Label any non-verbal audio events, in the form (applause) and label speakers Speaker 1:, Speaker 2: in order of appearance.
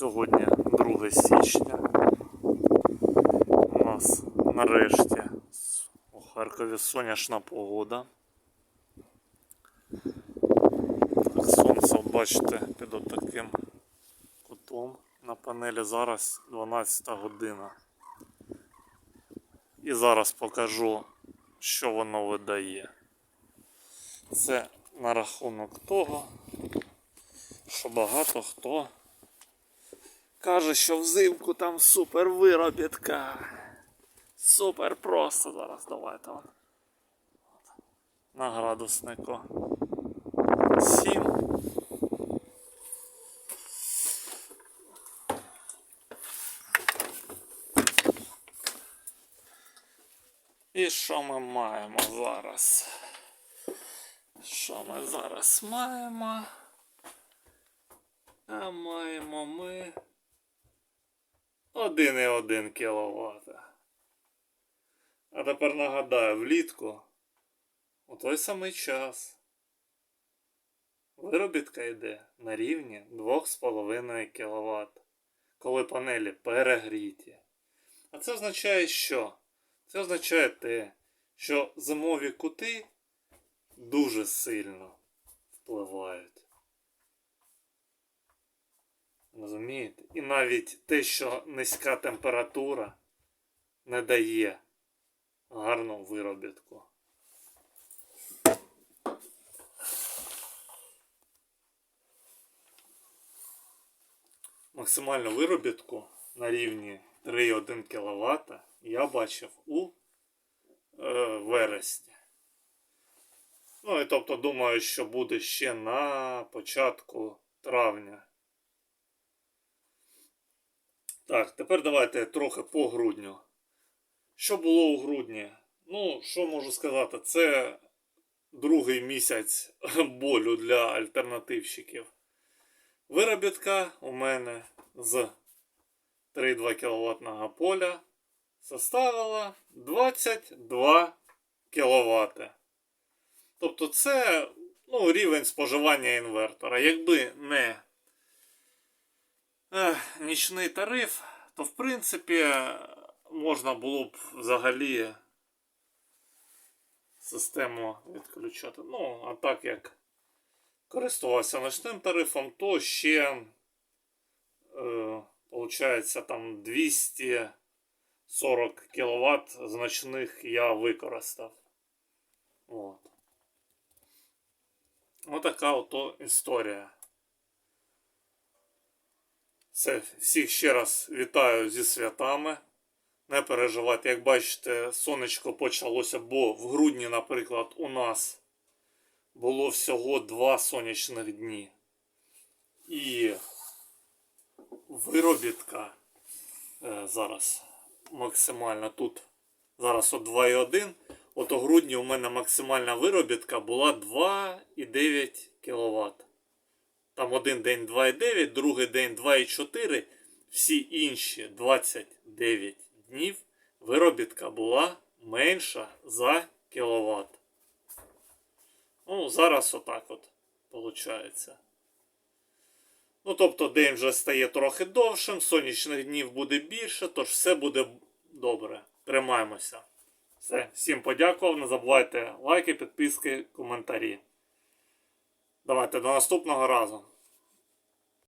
Speaker 1: Сьогодні 2 січня. У нас нарешті у Харкові сонячна погода. Так, сонце, бачите, під отаким кутом на панелі. Зараз 12 година. І зараз покажу, що воно видає. Це на рахунок того, що багато хто каже, що взимку там супер виробітка. Супер просто зараз давайте. От. На градуснику. 7. І що ми маємо зараз? Що ми зараз маємо? А маємо ми 1,1 кВт. А тепер нагадаю, влітку у той самий час виробітка йде на рівні 2,5 кВт, коли панелі перегріті. А це означає що? Це означає те, що зимові кути дуже сильно впливають. Розумієте? І навіть те, що низька температура не дає гарну виробітку. Максимальну виробітку на рівні 3,1 кВт я бачив у е, вересні. Ну і тобто думаю, що буде ще на початку травня. Так, тепер давайте трохи по грудню. Що було у грудні? Ну, що можу сказати, це другий місяць (laughs) болю для альтернативщиків. Виробітка у мене з 3,2 кВт поля составила 22 кВт. Тобто це ну, рівень споживання інвертора. Якби не ех, нічний тариф, то в принципі можна було б взагалі систему відключати. Ну, а так як користувався ночним тарифом, то ще е, получається там 240 кВт значних я використав. От. Отака ото історія. Все, всіх ще раз вітаю зі святами. Не переживайте, як бачите, сонечко почалося, бо в грудні, наприклад, у нас було всього два сонячних дні. І виробітка е, зараз максимальна тут. Зараз от 2,1. От у грудні у мене максимальна виробітка була 2,9 кВт. Там один день 2,9, другий день 2,4. Всі інші 29 днів виробітка була менша за кіловат. Ну, зараз отак от виходить. Ну, тобто день вже стає трохи довшим, сонячних днів буде більше, тож все буде добре. Тримаємося. Все, всім подякував. Не забувайте лайки, підписки, коментарі. Давайте до наступного разу.